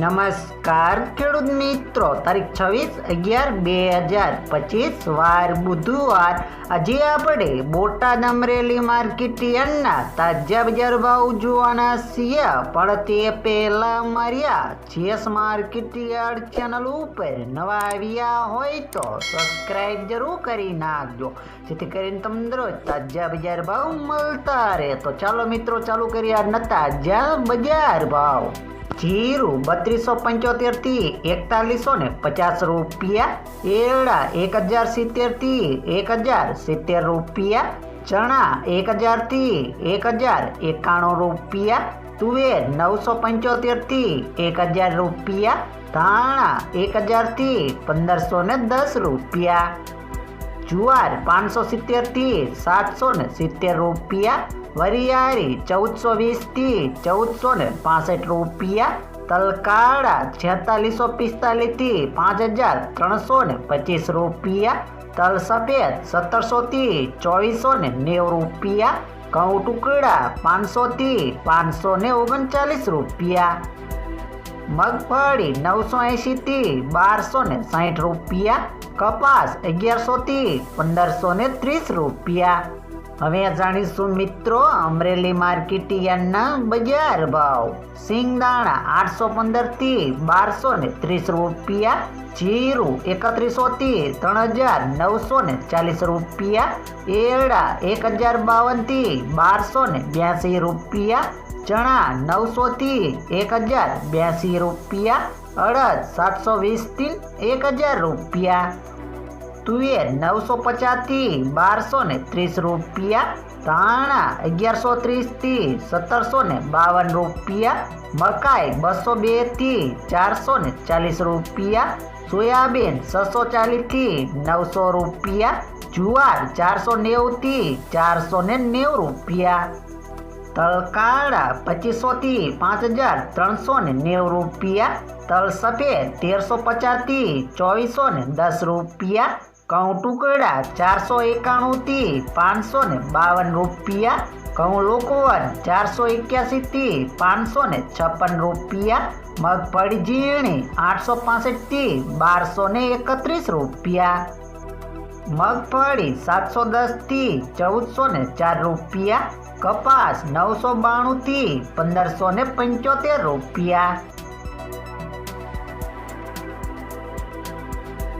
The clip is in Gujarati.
નમસ્કાર, ખેડૂત મિત્રો. તારીખ છવ્વીસ અગિયાર બે હજાર પચીસ, વાર બુધવાર. આજે આપણે બોટાદ અમરેલી માર્કેટ યાર્ડના તાજા બજાર ભાવ જોવાના છીએ. પણ તે પહેલા માર્યા જીએસ માર્કેટ યાર્ડ ચેનલ ઉપર નવા આવ્યા હોય તો સબસ્ક્રાઈબ જરૂર કરી નાખજો. જેથી કરીને તમને દરરોજ તાજા બજાર ભાવ મળતા રહે. તો ચાલો મિત્રો, ચાલુ કરીએ આજના તાજા બજાર ભાવ. જીરું બત્રીસો પંચોતેરથી એકતાલીસો ને પચાસ રૂપિયા, એરડા એક હજાર સિત્તેરથી એક હજાર સિત્તેર રૂપિયા, ચણા એક હજારથી એક હજાર એકાણું રૂપિયા, તુવેર નવસો પંચોતેરથી એક હજાર રૂપિયા, ધાણા એક હજારથી પંદરસો ને દસ રૂપિયા. જુવાર પાંચસો સિત્તેરથી સાતસો ને સિત્તેર રૂપિયા. વરિયાળી ચૌદસો વીસથી ચૌદસો ને પાસઠ રૂપિયા. તલકાળા છેતાલીસો પિસ્તાલીસથી પાંચ હજાર ત્રણસો ને પચીસ રૂપિયા. તલ સફેદ સત્તરસોથી ચોવીસો ને નેવું રૂપિયા. ઘઉં ટુકડા પાંચસોથી પાંચસો ને ઓગણચાલીસ રૂપિયા. મગફળી નવસો એંશી થી બારસો ને સાઠ રૂપિયા, કપાસ અગિયારસો થી પંદરસો ને ત્રીસ રૂપિયા. હવે જાણીશું મિત્રો, અમરેલી માર્કેટિયાના બજાર ભાવ. સિંગદાણા આઠસો પંદરથી બારસો ને ત્રીસ રૂપિયા, જીરું એકત્રીસો થી ત્રણ હજાર નવસો ને ચાલીસ રૂપિયા, એરડા એક હજાર બાવનથી બારસો ને બ્યાસી રૂપિયા, ચણા નવસો થી એક હજાર બ્યાસી રૂપિયા, અડદ સાતસો વીસથી એક હજાર રૂપિયા. તુવેર નવસો પચાસથી બારસો ને ત્રીસ રૂપિયા, ધાણા અગિયારસો ત્રીસથી સત્તરસો ને બાવન રૂપિયા, મકાઈ બસો બેથી ચારસો ને ચાલીસ રૂપિયા, સોયાબીન છસો ચાલીસથી નવસો રૂપિયા, જુવાર ચારસો નેવું થી ચારસો ને નેવું રૂપિયા. તલકાળા પચીસો થી પાંચ હજાર ત્રણસો ને નેવું રૂપિયા. તલ સફેદ તેરસો પચાસથી ચોવીસો ને દસ રૂપિયા. ઘઉં ટુકડા ચારસો એકાણું થી પાંચસો ને બાવન રૂપિયા. ઘઉં લોકવન ચારસો એક્યાસી થી પાંચસો ને છપ્પન રૂપિયા. મગફળી ઝીણી આઠસો પાસઠથી બારસો ને એકત્રીસ રૂપિયા. મગફળી સાતસો દસથી ચૌદસો ને ચાર રૂપિયા. કપાસ નવસો બાણુંથી પંદરસો ને પંચોતેર રૂપિયા.